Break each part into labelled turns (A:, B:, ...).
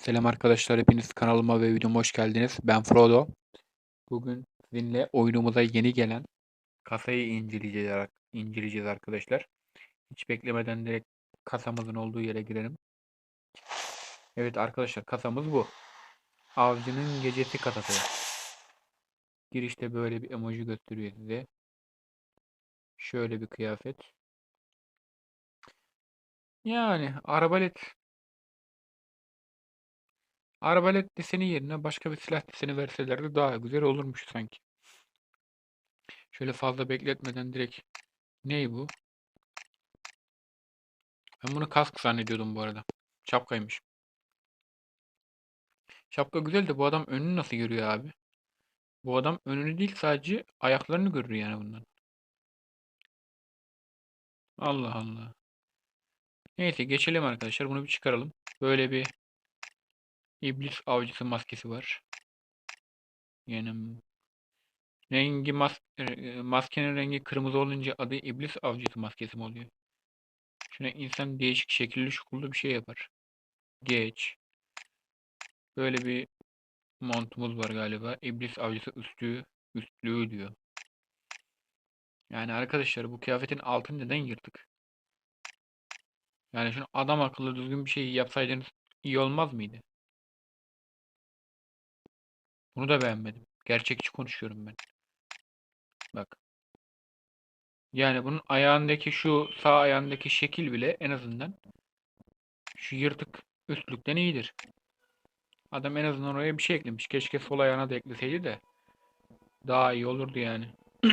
A: Selam arkadaşlar, hepiniz kanalıma ve videoma hoş geldiniz. Ben Frodo. Bugün sizinle oyunumuza yeni gelen kasayı inceleyeceğiz, inceleyeceğiz arkadaşlar. Hiç beklemeden direkt kasamızın olduğu yere girelim. Evet arkadaşlar, kasamız bu. Avcının Gecesi kasası. Girişte böyle bir emoji gösteriyor size. Şöyle bir kıyafet. Yani arabalet Arbalet deseni yerine başka bir silah deseni verselerdi daha güzel olurmuş sanki. Şöyle fazla bekletmeden direkt ney bu? Ben bunu kask zannediyordum bu arada. Şapkaymış. Şapka güzel de bu adam önünü nasıl görüyor abi? Bu adam önünü değil sadece ayaklarını görür yani bundan. Allah Allah. Neyse geçelim arkadaşlar. Bunu bir çıkaralım. Böyle bir iblis avcısı maskesi var. Yani rengi mas e, maskenin rengi kırmızı olunca adı iblis avcısı maskesi mi oluyor? Şuna insan değişik şekilli şukullu bir şey yapar. Geç. Böyle bir montumuz var galiba. İblis avcısı üstlüğü, üstlüğü diyor. Yani arkadaşlar bu kıyafetin altını neden yırtık? Yani şunu adam akıllı düzgün bir şey yapsaydınız iyi olmaz mıydı? Bunu da beğenmedim. Gerçekçi konuşuyorum ben. Bak. Yani bunun ayağındaki şu sağ ayağındaki şekil bile en azından şu yırtık üstlükten iyidir. Adam en azından oraya bir şey eklemiş. Keşke sol ayağına da ekleseydi de daha iyi olurdu yani.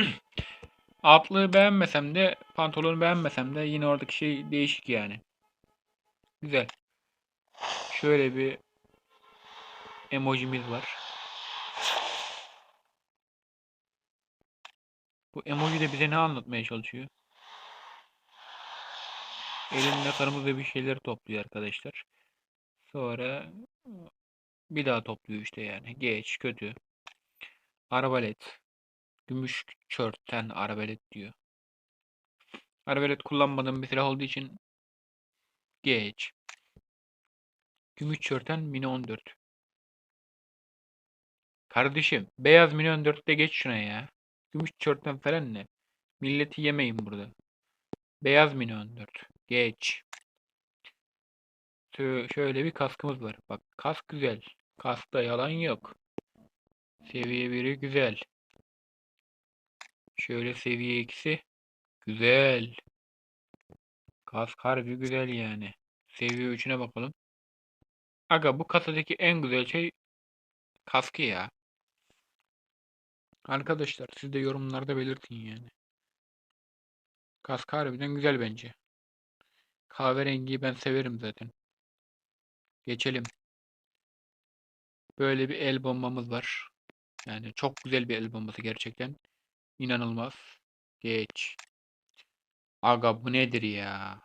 A: Altlığı beğenmesem de pantolonu beğenmesem de yine oradaki şey değişik yani. Güzel. Şöyle bir emojimiz var. Bu emoji de bize ne anlatmaya çalışıyor? Elinde kırmızı bir şeyler topluyor arkadaşlar. Sonra bir daha topluyor işte yani. Geç, kötü. Arbalet. Gümüş çörtten arbalet diyor. Arbalet kullanmadığım bir silah olduğu için geç. Gümüş çörten mini 14. Kardeşim beyaz mini 14'te geç şuna ya. Gümüş çörten falan ne? Milleti yemeyin burada. Beyaz mini 14. Geç. Şöyle bir kaskımız var. Bak kask güzel. Kaskta yalan yok. Seviye 1'i güzel. Şöyle seviye 2'si güzel. Kask harbi güzel yani. Seviye 3'üne bakalım. Aga bu kasadaki en güzel şey kaskı ya. Arkadaşlar siz de yorumlarda belirtin yani. Kask harbiden güzel bence. Kahverengiyi ben severim zaten. Geçelim. Böyle bir el bombamız var. Yani çok güzel bir el bombası gerçekten. İnanılmaz. Geç. Aga bu nedir ya?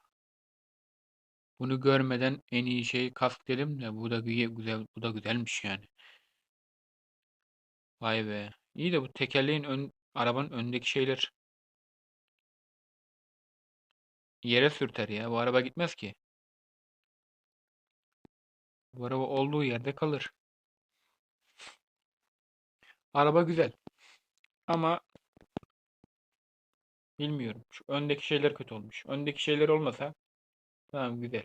A: Bunu görmeden en iyi şey kask dedim de bu da güzel bu da güzelmiş yani. Vay be. İyi de bu tekerleğin ön arabanın öndeki şeyler yere sürter ya. Bu araba gitmez ki. Bu araba olduğu yerde kalır. Araba güzel. Ama bilmiyorum. Şu öndeki şeyler kötü olmuş. Öndeki şeyler olmasa tamam güzel.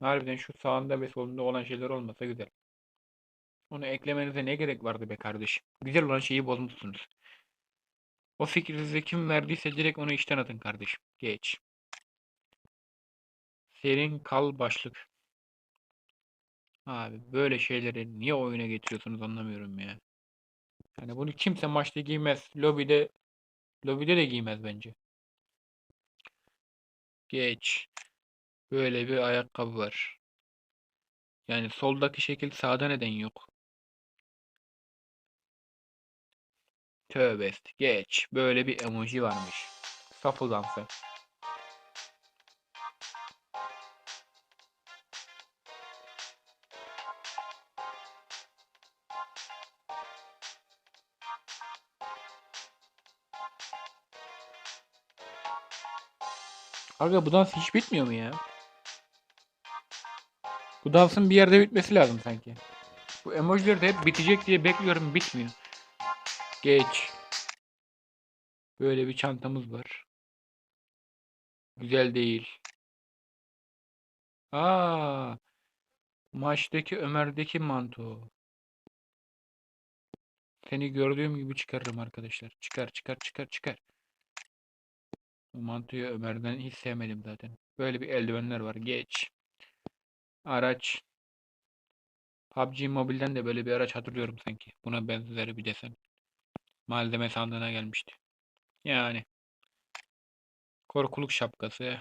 A: Harbiden şu sağında ve solunda olan şeyler olmasa güzel. Onu eklemenize ne gerek vardı be kardeşim? Güzel olan şeyi bozmuşsunuz. O fikri size kim verdiyse direkt onu işten atın kardeşim. Geç. Serin kal başlık. Abi böyle şeyleri niye oyuna getiriyorsunuz anlamıyorum ya. Yani bunu kimse maçta giymez. Lobide lobide de giymez bence. Geç. Böyle bir ayakkabı var. Yani soldaki şekil sağda neden yok? Tövbe geç. Böyle bir emoji varmış. Shuffle dansı. Aga bu dans hiç bitmiyor mu ya? Bu dansın bir yerde bitmesi lazım sanki. Bu emojiler de hep bitecek diye bekliyorum bitmiyor. Geç. Böyle bir çantamız var. Güzel değil. Aa, maçtaki Ömer'deki manto. Seni gördüğüm gibi çıkarırım arkadaşlar. Çıkar çıkar çıkar çıkar. Bu mantoyu Ömer'den hiç sevmedim zaten. Böyle bir eldivenler var. Geç. Araç. PUBG Mobile'den de böyle bir araç hatırlıyorum sanki. Buna benzer bir desen. Malzeme sandığına gelmişti. Yani. Korkuluk şapkası.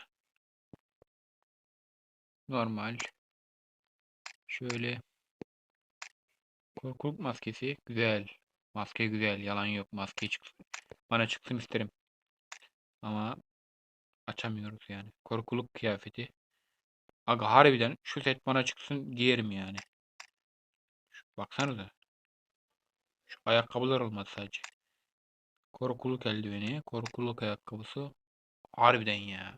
A: Normal. Şöyle. Korkuluk maskesi. Güzel. Maske güzel. Yalan yok. Maske çıksın. Bana çıksın isterim. Ama açamıyoruz yani. Korkuluk kıyafeti. Aga harbiden şu set bana çıksın giyerim yani. Şu, baksanıza. Ayakkabılar olmaz sadece. Korkuluk eldiveni. Korkuluk ayakkabısı. Harbiden ya.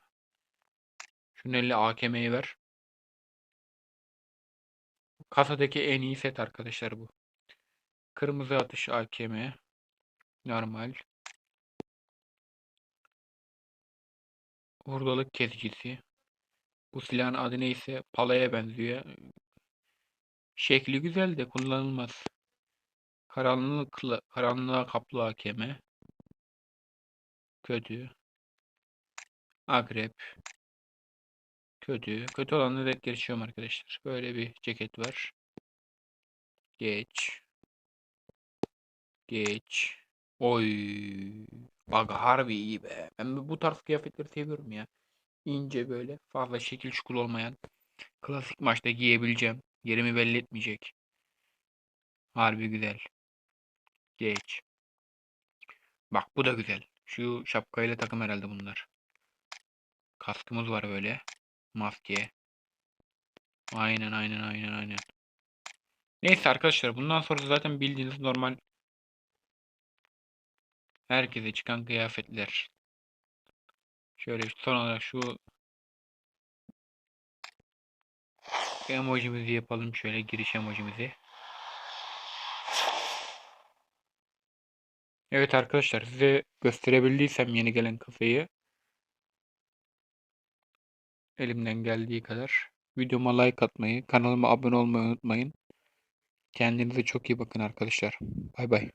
A: Şunun elle AKM'yi ver. Kasadaki en iyi set arkadaşlar bu. Kırmızı atış AKM. Normal. Hurdalık kesicisi. Bu silahın adı neyse palaya benziyor. Şekli güzel de kullanılmaz. Karanlıkla, karanlığa kaplı AKM. Kötü. Akrep. Kötü. Kötü olanı direkt geçiyorum arkadaşlar. Böyle bir ceket var. Geç. Geç. Oy. Bak harbi iyi be. Ben bu tarz kıyafetleri seviyorum ya. İnce böyle. Fazla şekil şukul olmayan. Klasik maçta giyebileceğim. Yerimi belli etmeyecek. Harbi güzel. Geç. Bak bu da güzel. Şu şapkayla takım herhalde bunlar. Kaskımız var böyle. Maske. Aynen aynen aynen aynen. Neyse arkadaşlar bundan sonra zaten bildiğiniz normal herkese çıkan kıyafetler. Şöyle son olarak şu emojimizi yapalım şöyle giriş emojimizi. Evet arkadaşlar size gösterebildiysem yeni gelen kafayı elimden geldiği kadar videoma like atmayı, kanalıma abone olmayı unutmayın. Kendinize çok iyi bakın arkadaşlar. Bay bay.